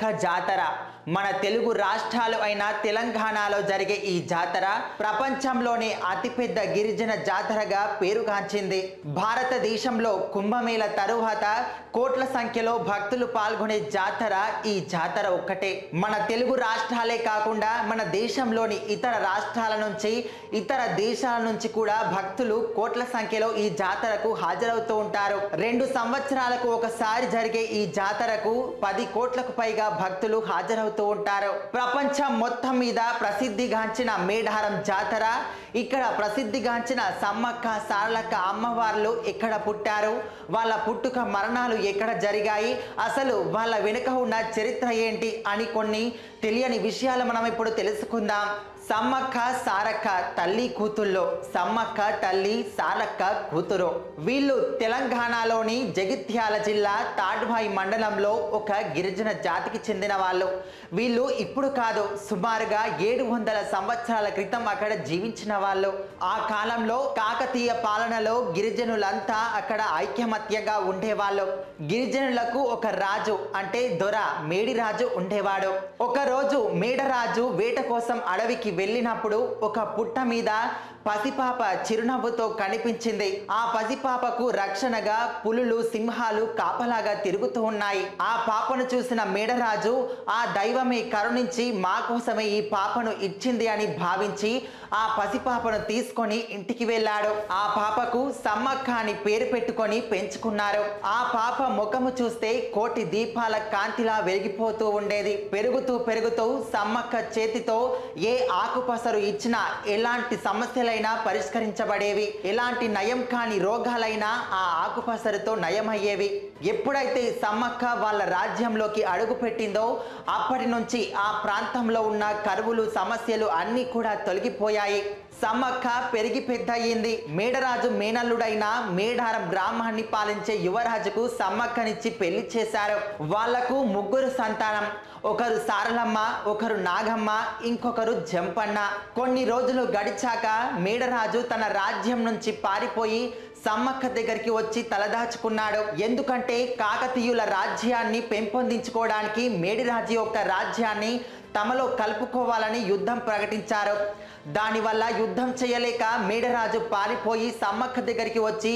సారక్క జాతర మన తెలుగు రాష్ట్రాలు అయిన తెలంగాణలో జరిగే ఈ జాతర ప్రపంచంలోనే అతిపెద్ద గిరిజన జాతరగా పేరుగాంచింది. భారతదేశంలో కుంభమేళ తరువాత కోట్ల సంఖ్యలో భక్తులు పాల్గొనే జాతర ఈ జాతర ఒక్కటే. మన తెలుగు రాష్ట్రాలే కాకుండా మన దేశంలోని ఇతర రాష్ట్రాల నుంచి ఇతర దేశాల నుంచి కూడా భక్తులు కోట్ల సంఖ్యలో ఈ జాతరకు హాజరవుతూ ఉంటారు. రెండు సంవత్సరాలకు ఒకసారి జరిగే ఈ జాతరకు పది కోట్లకు పైగా భక్తులు హాజరవుతూ ఉంటారు. ప్రపంచం మొత్తం మీద ప్రసిద్ధిగాంచిన మేడారం జాతర ఇక్కడ ప్రసిద్ధిగాంచిన సమ్మక్క సారలక్క అమ్మవార్లు ఎక్కడ పుట్టారు? వాళ్ళ పుట్టుక మరణాలు ఎక్కడ జరిగాయి? అసలు వాళ్ళ వెనుక ఉన్న చరిత్ర ఏంటి? అని కొన్ని తెలియని విషయాలు మనం ఇప్పుడు తెలుసుకుందాం. సమ్మక్క సారక్క తల్లి కూతుల్లో సమ్మక్క తల్లి సారక్క కూతురు. వీళ్ళు తెలంగాణలోని జగిత్యాల జిల్లా తాడ్భాయ్ మండలంలో ఒక గిరిజన జాతికి చెందిన వాళ్ళు. వీళ్ళు ఇప్పుడు కాదు సుమారుగా ఏడు వందల సంవత్సరాల క్రితం అక్కడ జీవించిన వాళ్ళు. ఆ కాలంలో కాకతీయ పాలనలో గిరిజనులంతా అక్కడ ఐక్యమత్యంగా ఉండేవాళ్ళు. గిరిజనులకు ఒక రాజు అంటే దొర మేడిరాజు ఉండేవాడు. ఒకరోజు మేడరాజు వేట కోసం అడవికి వెళ్ళినప్పుడు ఒక పుట్ట మీద పసిపాప చిరునవ్వుతో కనిపించింది. ఆ పసిపాపకు రక్షణగా పులులు సింహాలు కాపలాగా తిరుగుతూ ఉన్నాయి. ఆ పాపను చూసిన మేడరాజు ఆ దైవమే కరుణించి మా కోసమే ఈ పాపను ఇచ్చింది అని భావించి ఆ పసిపాపను తీసుకొని ఇంటికి వెళ్ళాడు. ఆ పాపకు సమ్మక్క అని పేరు పెట్టుకొని పెంచుకున్నారు. ఆ పాప ముఖము చూస్తే కోటి దీపాల కాంతిలా వెలిగిపోతూ ఉండేది. పెరుగుతూ పెరుగుతూ సమ్మక్క చేతితో ఏ ఆకుపసరు ఇచ్చినా ఎలాంటి సమస్యలు సమస్యలైనా పరిష్కరించబడేవి. ఎలాంటి నయం కాని రోగాలైనా ఆ ఆకుపసరుతో నయమయ్యేవి. ఎప్పుడైతే సమ్మక్క వాళ్ళ రాజ్యంలోకి అడుగు పెట్టిందో అప్పటి నుంచి ఆ ప్రాంతంలో ఉన్న కరువులు సమస్యలు అన్నీ కూడా తొలగిపోయాయి. సమ్మక్క పెరిగి పెద్దయింది మేడరాజు మేనల్లుడైన మేడారం గ్రామాన్ని పాలించే యువరాజుకు సమ్మక్కనిచ్చి పెళ్ళి చేశారు. వాళ్ళకు ముగ్గురు సంతానం. ఒకరు సారలమ్మ ఒకరు నాగమ్మ ఇంకొకరు జంపన్న. కొన్ని రోజులు గడిచాక మేడరాజు తన రాజ్యం నుంచి పారిపోయి సమ్మక్క దగ్గరికి వచ్చి తలదాచుకున్నాడు ఎందుకంటే కాకతీయుల రాజ్యాన్ని పెంపొందించుకోవడానికి మేడిరాజు యొక్క రాజ్యాన్ని తమలో కలుపుకోవాలని యుద్ధం ప్రకటించారు. దానివల్ల యుద్ధం చేయలేక మేడరాజు పారిపోయి సమ్మక్క దగ్గరికి వచ్చి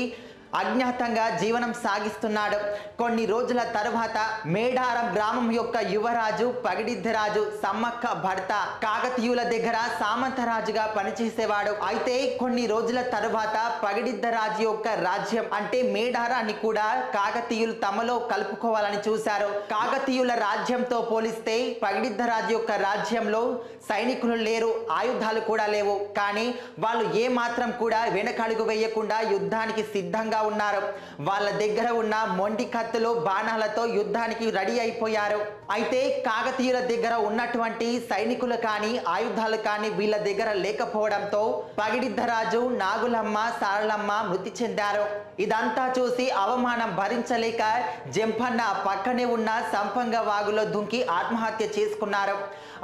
అజ్ఞాతంగా జీవనం సాగిస్తున్నాడు. కొన్ని రోజుల తరువాత మేడారం గ్రామం యొక్క యువరాజు పగిడిద్దరాజు సమ్మక్క భర్త కాకతీయుల దగ్గర సామంతరాజుగా పనిచేసేవాడు. అయితే కొన్ని రోజుల తరువాత పగిడిద్దరాజు యొక్క రాజ్యం అంటే మేడారాన్ని కూడా కాకతీయులు తమలో కలుపుకోవాలని చూశారు. కాకతీయుల రాజ్యంతో పోలిస్తే పగిడిద్దరాజు యొక్క రాజ్యంలో సైనికులు లేరు ఆయుధాలు కూడా లేవు. కానీ వాళ్ళు ఏ మాత్రం కూడా వెనకడుగు వేయకుండా యుద్ధానికి సిద్ధంగా ఉన్నారు. వాళ్ళ దగ్గర ఉన్న మొండి కత్తులు బాణాలతో యుద్ధానికి రెడీ అయిపోయారు. అయితే కాకతీయుల దగ్గర ఉన్నటువంటి సైనికులు కానీ ఆయుధాలు కానీ వీళ్ళ దగ్గర లేకపోవడంతో పగిడిద్దరాజు నాగులమ్మ సారలమ్మ మృతి చెందారు. ఇదంతా చూసి అవమానం భరించలేక జంపన్న పక్కనే ఉన్న సంపంగ వాగులో దుంకి ఆత్మహత్య చేసుకున్నారు.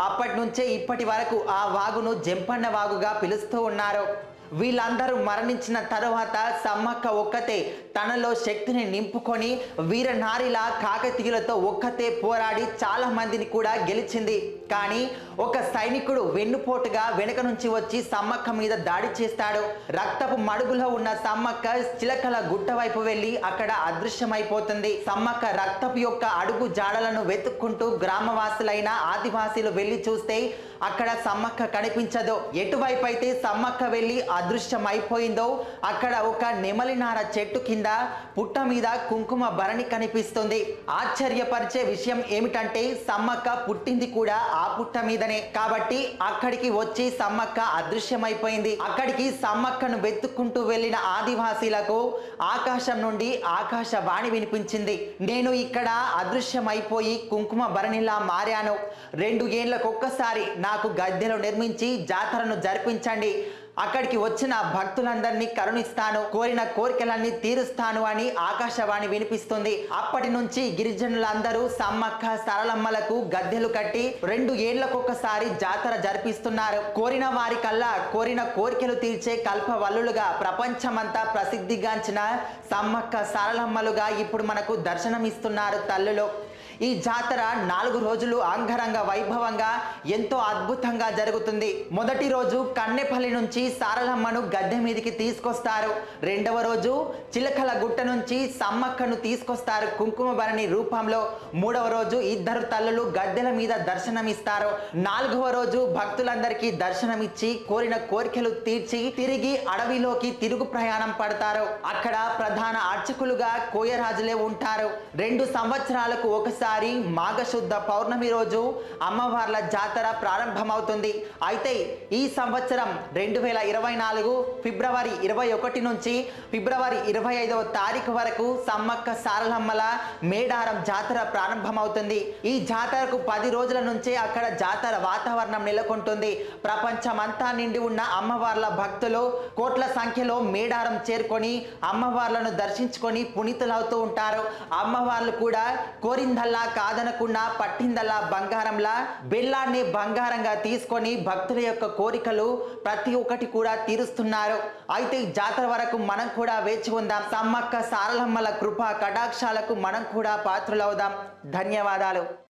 అప్పటి నుంచే ఇప్పటి వరకు ఆ వాగును జంపన్న వాగుగా పిలుస్తూ ఉన్నారు. వీళ్ళందరూ మరణించిన తర్వాత సమ్మక్క ఒక్కతే తనలో శక్తిని నింపుకొని వీరనారిలా కాకతీయులతో ఒక్కతే పోరాడి చాలా మందిని కూడా గెలిచింది. కానీ ఒక సైనికుడు వెన్నుపోటుగా వెనుక నుంచి వచ్చి సమ్మక్క మీద దాడి చేస్తాడు. రక్తపు మడుగులో ఉన్న సమ్మక్క చిలకల గుట్ట వైపు వెళ్ళి అక్కడ అదృశ్యమైపోతుంది. సమ్మక్క రక్తపు యొక్క అడుగు జాడలను వెతుక్కుంటూ గ్రామవాసులైన ఆదివాసీలు వెళ్ళి చూస్తే అక్కడ సమ్మక్క కనిపించదు. ఎటువైపు అయితే సమ్మక్క వెళ్ళి అదృశ్యమైపోయిందో అక్కడ ఒక నెమలినార చెట్టు కింద పుట్ట మీద కుంకుమ భరణి కనిపిస్తుంది. ఆశ్చర్యపరిచే విషయం ఏమిటంటే సమ్మక్క పుట్టింది కూడా ఆ పుట్ట మీదనే. కాబట్టి అక్కడికి వచ్చి సమ్మక్క అదృశ్యమైపోయింది. అక్కడికి సమ్మక్కను వెతుక్కుంటూ వెళ్ళిన ఆదివాసీలకు ఆకాశం నుండి ఆకాశవాణి వినిపించింది. నేను ఇక్కడ అదృశ్యమైపోయి కుంకుమ భరణిలా మారాను. రెండు ఏళ్ళకొక్కసారి నాకు గద్దెలు నిర్మించి జాతరను జరిపించండి. అక్కడికి వచ్చిన భక్తులందరినీ కరుణిస్తాను కోరిన కోరికలన్నీ తీరుస్తాను అని ఆకాశవాణి వినిపిస్తుంది. అప్పటి నుంచి గిరిజనులందరూ సమ్మక్క సరళమ్మలకు గద్దెలు కట్టి రెండు ఏళ్ళకొకసారి జాతర జరిపిస్తున్నారు. కోరిన వారికల్లా కోరిన కోరికలు తీర్చే కల్పవల్లులుగా ప్రపంచమంతా ప్రసిద్ధిగాంచిన సమ్మక్క సరళమ్మలుగా ఇప్పుడు మనకు దర్శనమిస్తున్నారు తల్లులు. ఈ జాతర నాలుగు రోజులు అంగరంగ వైభవంగా ఎంతో అద్భుతంగా జరుగుతుంది. మొదటి రోజు కన్నెపల్లి నుంచి సారలమ్మను గద్దె మీదికి తీసుకొస్తారు. రెండవ రోజు చిలకల గుట్ట నుంచి సమ్మక్కను తీసుకొస్తారు కుంకుమ భరణి రూపంలో. మూడవ రోజు ఇద్దరు తల్లులు గద్దెల మీద దర్శనమిస్తారు. నాలుగవ రోజు భక్తులందరికీ దర్శనమిచ్చి కోరిన కోరికలు తీర్చి తిరిగి అడవిలోకి తిరుగు ప్రయాణం పడతారు. అక్కడ ప్రధాన అర్చకులుగా కోయరాజులే ఉంటారు. రెండు సంవత్సరాలకు ఒకసారి మాఘశుద్ధ పౌర్ణమి రోజు అమ్మవార్ల జాతర ప్రారంభమవుతుంది. అయితే ఈ సంవత్సరం రెండు వేల ఇరవై నాలుగు ఫిబ్రవరి ఇరవై ఒకటి నుంచి ఫిబ్రవరి ఇరవై ఐదవ తారీఖు వరకు సమ్మక్క సారలమ్మల మేడారం జాతర ప్రారంభమవుతుంది. ఈ జాతరకు పది రోజుల నుంచే అక్కడ జాతర వాతావరణం నెలకొంటుంది. ప్రపంచమంతా నిండి ఉన్న అమ్మవార్ల భక్తులు కోట్ల సంఖ్యలో మేడారం చేరుకొని అమ్మవార్లను దర్శించుకొని పునీతులవుతూ ఉంటారు. అమ్మవార్లు కూడా కోరిందల్లా కాదనకుండా పట్టిందల్లా బంగారంలా బెల్లాన్ని బంగారంగా తీసుకొని భక్తుల యొక్క కోరికలు ప్రతి ఒక్కటి కూడా తీరుస్తున్నారు. అయితే జాతర వరకు మనం కూడా వేచి ఉందాం. సమ్మక్క సారలమ్మల కృపా కటాక్షాలకు మనం కూడా పాత్రలవుదాం. ధన్యవాదాలు.